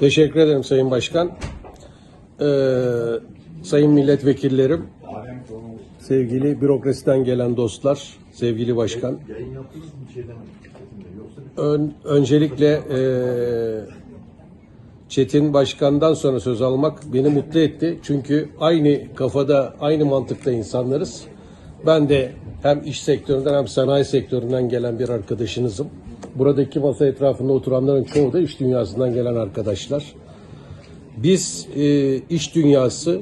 Teşekkür ederim Sayın Başkan. Ee, sayın milletvekillerim, sevgili bürokrasiden gelen dostlar, sevgili başkan. Ön- öncelikle e, Çetin Başkan'dan sonra söz almak beni mutlu etti. Çünkü aynı kafada, aynı mantıkta insanlarız. Ben de hem iş sektöründen hem sanayi sektöründen gelen bir arkadaşınızım. Buradaki masa etrafında oturanların çoğu da iş dünyasından gelen arkadaşlar. Biz e, iş dünyası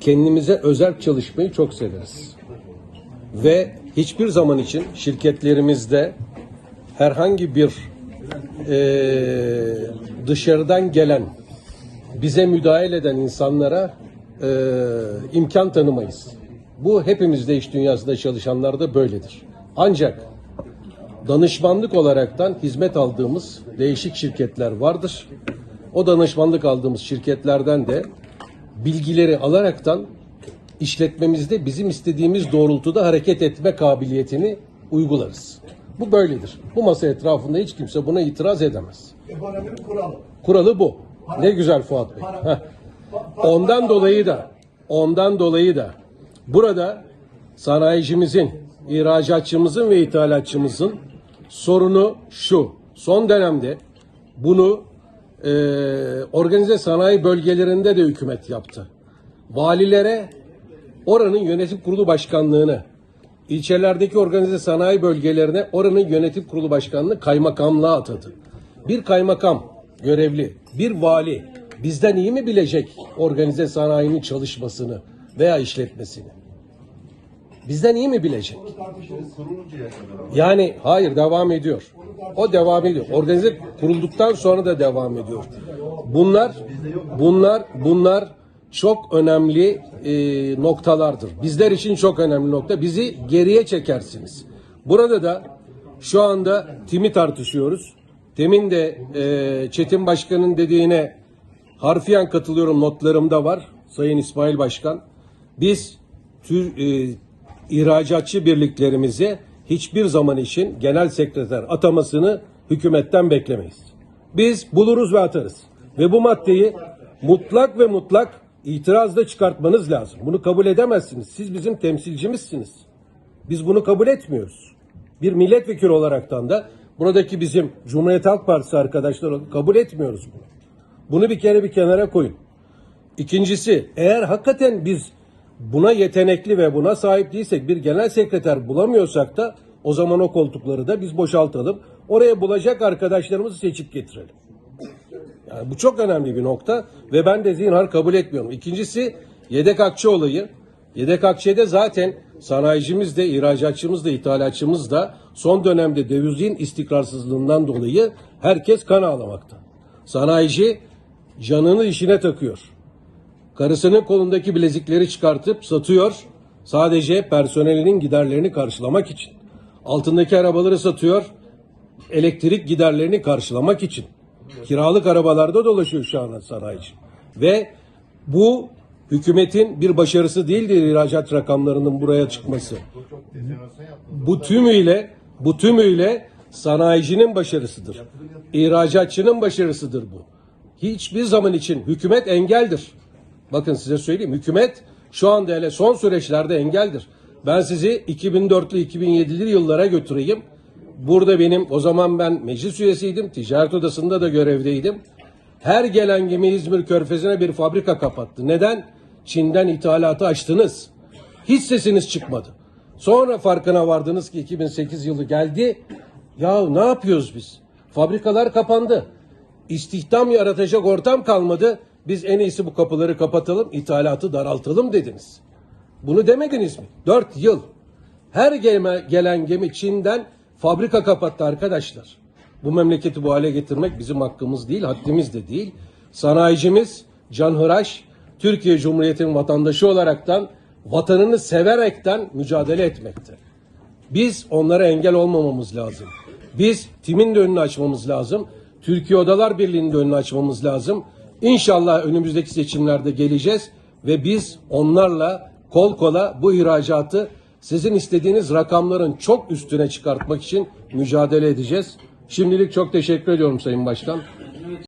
kendimize özel çalışmayı çok severiz. Ve hiçbir zaman için şirketlerimizde herhangi bir e, dışarıdan gelen bize müdahale eden insanlara e, imkan tanımayız. Bu hepimizde iş dünyasında çalışanlarda böyledir. Ancak danışmanlık olaraktan hizmet aldığımız değişik şirketler vardır. O danışmanlık aldığımız şirketlerden de bilgileri alaraktan işletmemizde bizim istediğimiz doğrultuda hareket etme kabiliyetini uygularız. Bu böyledir. Bu masa etrafında hiç kimse buna itiraz edemez. Ekonominin kuralı. Kuralı bu. Ne güzel Fuat Bey. Ondan dolayı da ondan dolayı da burada sanayicimizin, ihracatçımızın ve ithalatçımızın sorunu şu. Son dönemde bunu e, organize sanayi bölgelerinde de hükümet yaptı. Valilere oranın yönetim kurulu başkanlığını, ilçelerdeki organize sanayi bölgelerine oranın yönetim kurulu başkanlığını kaymakamlığa atadı. Bir kaymakam görevli, bir vali bizden iyi mi bilecek organize sanayinin çalışmasını veya işletmesini? Bizden iyi mi bilecek? Yani hayır devam ediyor. O devam ediyor. Organize kurulduktan sonra da devam ediyor. Bunlar bunlar bunlar çok önemli e, noktalardır. Bizler için çok önemli nokta. Bizi geriye çekersiniz. Burada da şu anda timi tartışıyoruz. Temin de e, Çetin Başkan'ın dediğine harfiyen katılıyorum notlarımda var. Sayın İsmail Başkan. Biz tür, e, ihracatçı birliklerimize hiçbir zaman için genel sekreter atamasını hükümetten beklemeyiz. Biz buluruz ve atarız. Ve bu maddeyi mutlak ve mutlak itirazda çıkartmanız lazım. Bunu kabul edemezsiniz. Siz bizim temsilcimizsiniz. Biz bunu kabul etmiyoruz. Bir milletvekili olaraktan da buradaki bizim Cumhuriyet Halk Partisi arkadaşlar kabul etmiyoruz bunu. Bunu bir kere bir kenara koyun. İkincisi eğer hakikaten biz buna yetenekli ve buna sahip değilsek bir genel sekreter bulamıyorsak da o zaman o koltukları da biz boşaltalım. Oraya bulacak arkadaşlarımızı seçip getirelim. Yani bu çok önemli bir nokta ve ben de zinhar kabul etmiyorum. İkincisi yedek akçe olayı. Yedek akçede zaten sanayicimiz de, ihracatçımız da, ithalatçımız da son dönemde dövizin istikrarsızlığından dolayı herkes kan ağlamakta. Sanayici canını işine takıyor. Karısının kolundaki bilezikleri çıkartıp satıyor. Sadece personelinin giderlerini karşılamak için. Altındaki arabaları satıyor. Elektrik giderlerini karşılamak için. Kiralık arabalarda dolaşıyor şu anda sanayici. Ve bu hükümetin bir başarısı değildir ihracat rakamlarının buraya çıkması. Bu tümüyle bu tümüyle sanayicinin başarısıdır. İhracatçının başarısıdır bu. Hiçbir zaman için hükümet engeldir. Bakın size söyleyeyim hükümet şu anda hele son süreçlerde engeldir. Ben sizi 2004'lü 2007'li yıllara götüreyim. Burada benim o zaman ben meclis üyesiydim. Ticaret odasında da görevdeydim. Her gelen gemi İzmir Körfezi'ne bir fabrika kapattı. Neden? Çin'den ithalatı açtınız. Hiç sesiniz çıkmadı. Sonra farkına vardınız ki 2008 yılı geldi. Ya ne yapıyoruz biz? Fabrikalar kapandı. İstihdam yaratacak ortam kalmadı. Biz en iyisi bu kapıları kapatalım, ithalatı daraltalım dediniz. Bunu demediniz mi? Dört yıl. Her gemi, gelen gemi Çin'den fabrika kapattı arkadaşlar. Bu memleketi bu hale getirmek bizim hakkımız değil, haddimiz de değil. Sanayicimiz Can Hıraş, Türkiye Cumhuriyeti'nin vatandaşı olaraktan, vatanını severekten mücadele etmekte. Biz onlara engel olmamamız lazım. Biz timin de önünü açmamız lazım. Türkiye Odalar Birliği'nin de önünü açmamız lazım. İnşallah önümüzdeki seçimlerde geleceğiz ve biz onlarla kol kola bu ihracatı sizin istediğiniz rakamların çok üstüne çıkartmak için mücadele edeceğiz. Şimdilik çok teşekkür ediyorum Sayın Başkan.